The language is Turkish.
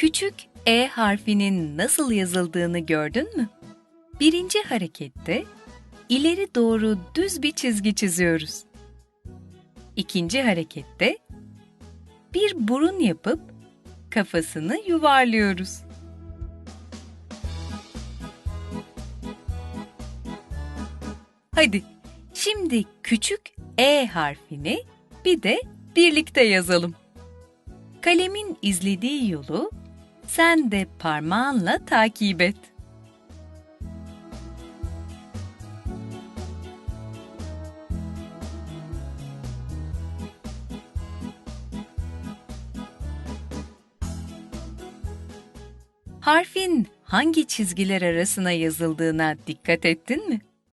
Küçük E harfinin nasıl yazıldığını gördün mü? Birinci harekette ileri doğru düz bir çizgi çiziyoruz. İkinci harekette bir burun yapıp kafasını yuvarlıyoruz. Hadi şimdi küçük E harfini bir de birlikte yazalım. Kalemin izlediği yolu sen de parmağınla takip et. Harfin hangi çizgiler arasına yazıldığına dikkat ettin mi?